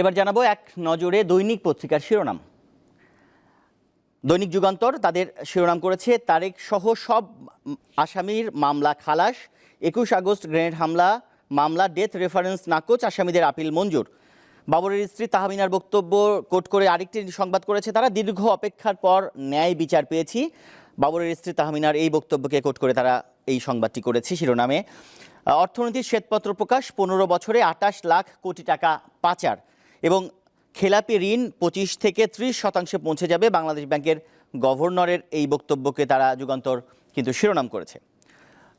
এবার জানাব এক নজরে দৈনিক পত্রিকার শিরোনাম। দৈনিক যুগান্তর তাদের শিরোনাম করেছে, তারেক সহ সব আসামির মামলা খালাস, একুশ আগস্ট গ্রেনেড হামলা, মামলা ডেথ রেফারেন্স নাকচ, আসামিদের আপিল মঞ্জুর। বাবরের স্ত্রী তাহমিনার বক্তব্য কোট করে আরেকটি সংবাদ করেছে, তারা দীর্ঘ অপেক্ষার পর ন্যায় বিচার পেয়েছি। বাবরের স্ত্রী তাহমিনার এই বক্তব্যকে কোট করে তারা এই সংবাদটি করেছে শিরোনামে। অর্থনীতির শ্বেতপত্র প্রকাশ, পনেরো বছরে আটাশ লাখ কোটি টাকা পাচার। এবং খেলাপি ঋণ পঁচিশ থেকে ত্রিশ শতাংশে পৌঁছে যাবে বাংলাদেশ ব্যাংকের গভর্নরের এই বক্তব্যকে তারা যুগান্তর কিন্তু শিরোনাম করেছে।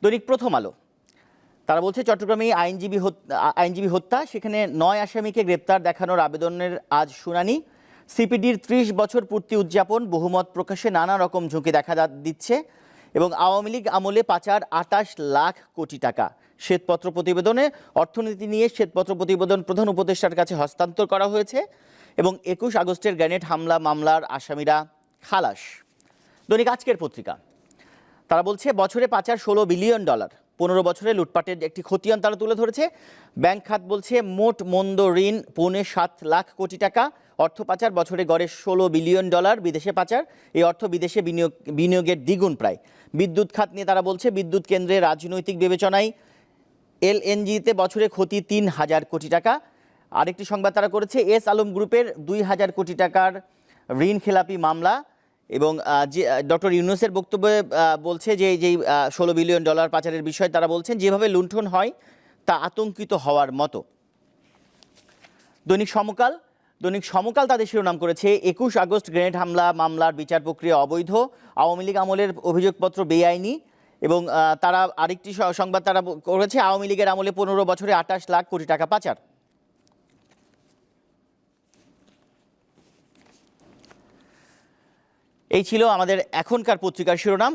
দৈনিক প্রথম আলো, তারা বলছে, চট্টগ্রামে আইনজীবী আইনজীবী হত্যা, সেখানে নয় আসামিকে গ্রেপ্তার দেখানোর আবেদনের আজ শুনানি। সিপিডির ত্রিশ বছর পূর্তি উদযাপন, বহুমত প্রকাশে নানা রকম ঝুঁকি দেখা দিচ্ছে। এবং আওয়ামী লীগ আমলে পাচার আটাশ লাখ কোটি টাকা। শ্বেতপত্র প্রতিবেদনে অর্থনীতি নিয়ে শ্বেতপত্র প্রতিবেদন প্রধান উপদেষ্টার কাছে হস্তান্তর করা হয়েছে এবং একুশ আগস্টের গ্রেনেড হামলা মামলার আসামিরা খালাস। দৈনিক আজকের পত্রিকা। তারা বলছে, বছরে পাচার ষোলো বিলিয়ন ডলার। পনেরো বছরে লুটপাটের একটি খতিয়ান তারা তুলে ধরেছে। ব্যাংক খাত বলছে, মোট মন্দ ঋণ পৌনে সাত লাখ কোটি টাকা। অর্থ পাচার বছরে গড়ে ষোলো বিলিয়ন ডলার বিদেশে পাচার। এই অর্থ বিদেশে বিনিয়োগ, বিনিয়োগের দ্বিগুণ প্রায়। বিদ্যুৎ খাত নিয়ে তারা বলছে, বিদ্যুৎ কেন্দ্রে রাজনৈতিক বিবেচনায় এলএনজিতে বছরে ক্ষতি তিন হাজার কোটি টাকা। আরেকটি সংবাদ তারা করেছে, এস আলম গ্রুপের দুই হাজার কোটি টাকার ঋণ খেলাপি মামলা। এবং যে ডক্টর ইউনুসের বক্তব্যে বলছে যে, যেই ষোলো বিলিয়ন ডলার পাচারের বিষয় তারা বলছেন, যেভাবে লুণ্ঠন হয় তা আতঙ্কিত হওয়ার মতো। দৈনিক সমকাল দৈনিক সমকাল তাদের শিরোনাম করেছে, একুশ আগস্ট গ্রেনেড হামলা, মামলার বিচার প্রক্রিয়া অবৈধ, আওয়ামী লীগ আমলের অভিযোগপত্র বেআইনি এবং তারা আরেকটি সংবাদ তারা করেছে, আওয়ামী লীগের আমলে পনেরো বছরে আঠাশ লাখ কোটি টাকা পাচার। এই ছিল আমাদের এখনকার পত্রিকার শিরোনাম।